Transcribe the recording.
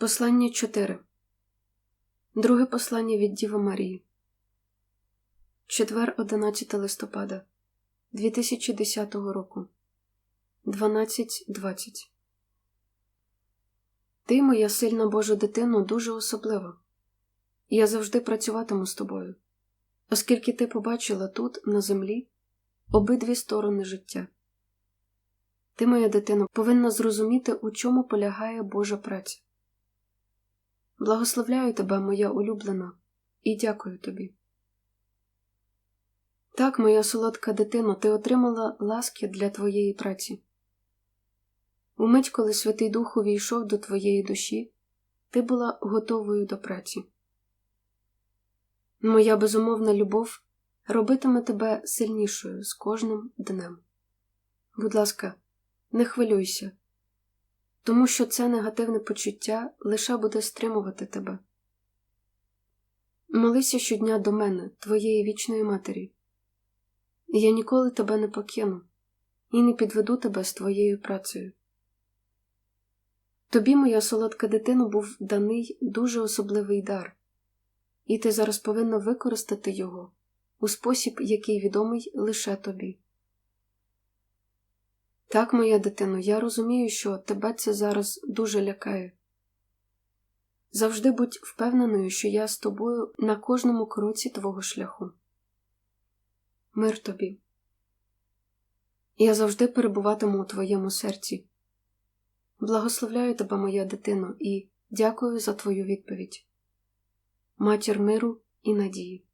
Послання 4. Друге послання від Діви Марії. Четвер 11 листопада 2010 року. 12.20. Ти, моя сильна Божа дитино, дуже особлива. Я завжди працюватиму з тобою, оскільки ти побачила тут, на землі, обидві сторони життя. Ти, моя дитино, повинна зрозуміти, у чому полягає Божа праця. Благословляю тебе, моя улюблена, і дякую тобі. Так, моя солодка дитино, ти отримала ласки для твоєї праці. Умить, коли Святий Дух увійшов до твоєї душі, ти була готовою до праці. Моя безумовна любов робитиме тебе сильнішою з кожним днем. Будь ласка, не хвилюйся, тому що це негативне почуття лише буде стримувати тебе. Молися щодня до мене, твоєї вічної матері. Я ніколи тебе не покину і не підведу тебе з твоєю працею. Тобі, моя солодка дитина, був даний дуже особливий дар, і ти зараз повинна використати його у спосіб, який відомий лише тобі. Так, моя дитино, я розумію, що тебе це зараз дуже лякає. Завжди будь впевненою, що я з тобою на кожному кроці твого шляху. Мир тобі. Я завжди перебуватиму у твоєму серці. Благословляю тебе, моя дитино, і дякую за твою відповідь. Матір миру і надії.